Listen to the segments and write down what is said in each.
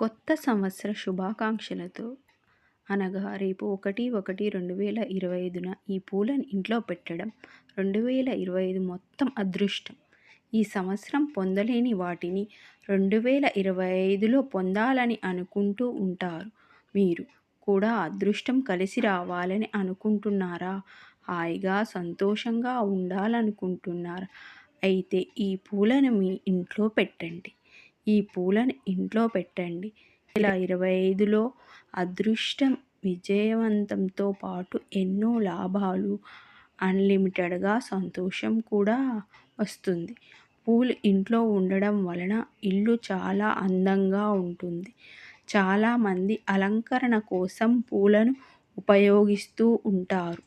కొత్త సంవత్సర శుభాకాంక్షలతో అనగా రేపు ఒకటి ఒకటి రెండు వేల ఇరవై ఐదున ఈ పూలను ఇంట్లో పెట్టడం రెండు వేల ఇరవై ఐదు మొత్తం అదృష్టం. ఈ సంవత్సరం పొందలేని వాటిని రెండు వేల ఇరవై ఐదులో పొందాలని అనుకుంటూ ఉంటారు. మీరు కూడా అదృష్టం కలిసి రావాలని అనుకుంటున్నారా? హాయిగా సంతోషంగా ఉండాలనుకుంటున్నారా? అయితే ఈ పూలను మీ ఇంట్లో పెట్టండి. ఈ పూలను ఇంట్లో పెట్టండి. ఇలా ఇరవై ఐదులో అదృష్టం విజయవంతంతో పాటు ఎన్నో లాభాలు అన్లిమిటెడ్గా సంతోషం కూడా వస్తుంది. పూలు ఇంట్లో ఉండడం వలన ఇల్లు చాలా అందంగా ఉంటుంది. చాలామంది అలంకరణ కోసం పూలను ఉపయోగిస్తూ ఉంటారు.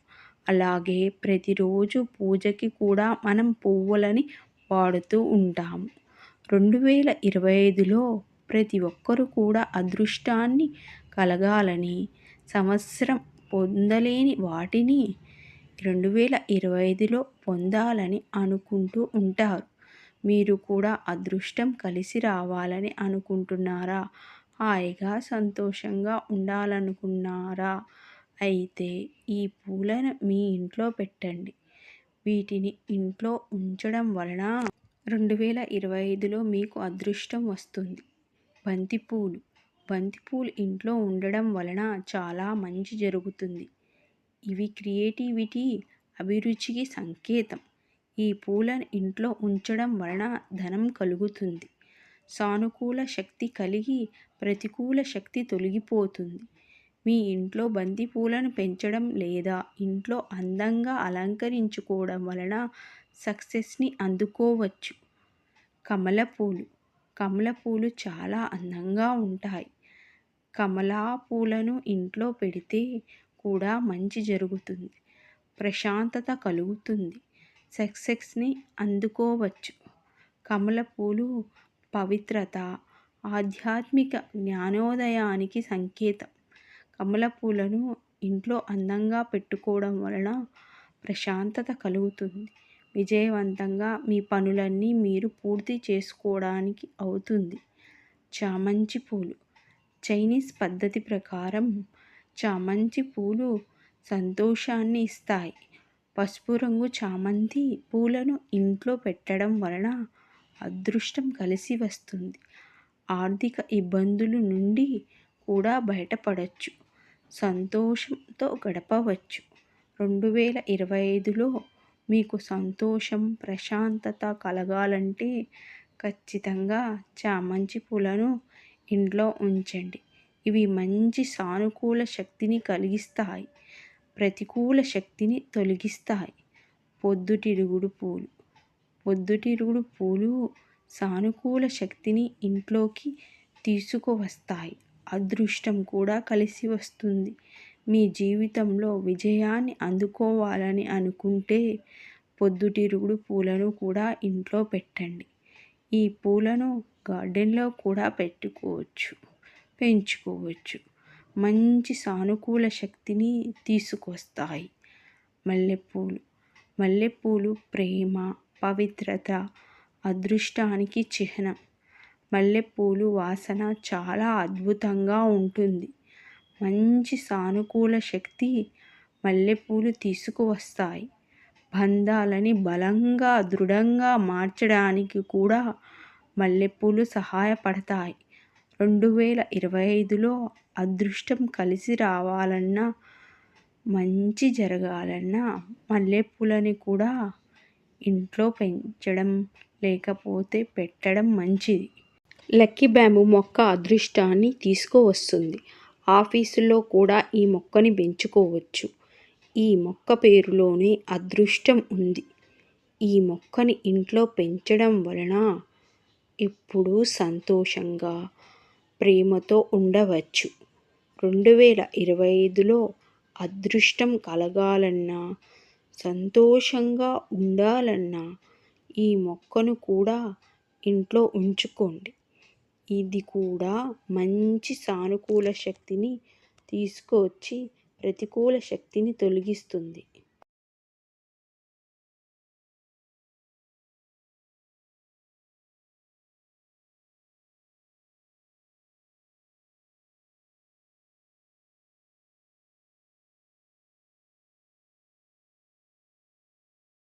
అలాగే ప్రతిరోజు పూజకి కూడా మనం పువ్వులని వాడుతూ ఉంటాము. రెండు వేల ఇరవై ఐదులో ప్రతి ఒక్కరూ కూడా అదృష్టాన్ని కలగాలని సంవత్సరం పొందలేని వాటిని రెండు వేల ఇరవై ఐదులో పొందాలని అనుకుంటూ ఉంటారు. మీరు కూడా అదృష్టం కలిసి రావాలని అనుకుంటున్నారా? హాయిగా సంతోషంగా ఉండాలనుకున్నారా? అయితే ఈ పూలను మీ ఇంట్లో పెట్టండి. వీటిని ఇంట్లో ఉంచడం వలన రెండు వేల ఇరవై ఐదులో మీకు అదృష్టం వస్తుంది. బంతిపూలు. బంతిపూలు ఇంట్లో ఉండడం వలన చాలా మంచి జరుగుతుంది. ఇవి క్రియేటివిటీ అభిరుచికి సంకేతం. ఈ పూలను ఇంట్లో ఉంచడం వలన ధనం కలుగుతుంది. సానుకూల శక్తి కలిగి ప్రతికూల శక్తి తొలగిపోతుంది. మీ ఇంట్లో బంతి పూలను పెంచడం లేదా ఇంట్లో అందంగా అలంకరించుకోవడం వలన సక్సెస్ని అందుకోవచ్చు. కమల పూలు కమల పూలు చాలా అందంగా ఉంటాయి. కమలా పూలను ఇంట్లో పెడితే కూడా మంచి జరుగుతుంది. ప్రశాంతత కలుగుతుంది. సక్సెస్ని అందుకోవచ్చు. కమల పూలు పవిత్రత ఆధ్యాత్మిక జ్ఞానోదయానికి సంకేతం. కమల పూలను ఇంట్లో అందంగా పెట్టుకోవడం వలన ప్రశాంతత కలుగుతుంది. విజయవంతంగా మీ పనులన్నీ మీరు పూర్తి చేసుకోవడానికి అవుతుంది. చామంతి పూలు. చైనీస్ పద్ధతి ప్రకారం చామంతి పూలు సంతోషాన్ని ఇస్తాయి. పసుపు రంగు చామంతి పూలను ఇంట్లో పెట్టడం వలన అదృష్టం కలిసి వస్తుంది. ఆర్థిక ఇబ్బందుల నుండి కూడా బయటపడవచ్చు సంతోషంతో గడపవచ్చు. రెండు వేల ఇరవై ఐదులో మీకు సంతోషం ప్రశాంతత కలగాలంటే ఖచ్చితంగా చామంతి పూలను ఇంట్లో ఉంచండి. ఇవి మంచి సానుకూల శక్తిని కలిగిస్తాయి. ప్రతికూల శక్తిని తొలగిస్తాయి. పొద్దుటిరుగుడు పూలు. పొద్దుటిరుగుడు పూలు సానుకూల శక్తిని ఇంట్లోకి తీసుకువస్తాయి. అదృష్టం కూడా కలిసి వస్తుంది. మీ జీవితంలో విజయాన్ని అందుకోవాలని అనుకుంటే పొద్దుతిరుగుడు పూలను కూడా ఇంట్లో పెట్టండి. ఈ పూలను గార్డెన్లో కూడా పెట్టుకోవచ్చు పెంచుకోవచ్చు. మంచి సానుకూల శక్తిని తీసుకొస్తాయి. మల్లెపూలు మల్లెపూలు ప్రేమ పవిత్రత అదృష్టానికి చిహ్నం. మల్లెపూలు వాసన చాలా అద్భుతంగా ఉంటుంది. మంచి సానుకూల శక్తి మల్లెపూలు తీసుకువస్తాయి. బంధాలని బలంగా దృఢంగా మార్చడానికి కూడా మల్లెపూలు సహాయపడతాయి. రెండు వేల ఇరవై ఐదులో అదృష్టం కలిసి రావాలన్నా మంచి జరగాలన్నా మల్లెపూలని కూడా ఇంట్లో పెంచడం లేకపోతే పెట్టడం మంచిది. లక్కీ బ్యాంబు మొక్క అదృష్టాన్ని తీసుకువస్తుంది. ఆఫీసులో కూడా ఈ మొక్కని పెంచుకోవచ్చు. ఈ మొక్క పేరులోనే అదృష్టం ఉంది. ఈ మొక్కని ఇంట్లో పెంచడం వలన ఎప్పుడూ సంతోషంగా ప్రేమతో ఉండవచ్చు. రెండు వేల ఇరవై ఐదులో అదృష్టం కలగాలన్నా సంతోషంగా ఉండాలన్నా ఈ మొక్కను కూడా ఇంట్లో ఉంచుకోండి. ఇది కూడా మంచి సానుకూల శక్తిని తీసుకొచ్చి ప్రతికూల శక్తిని తొలగిస్తుంది.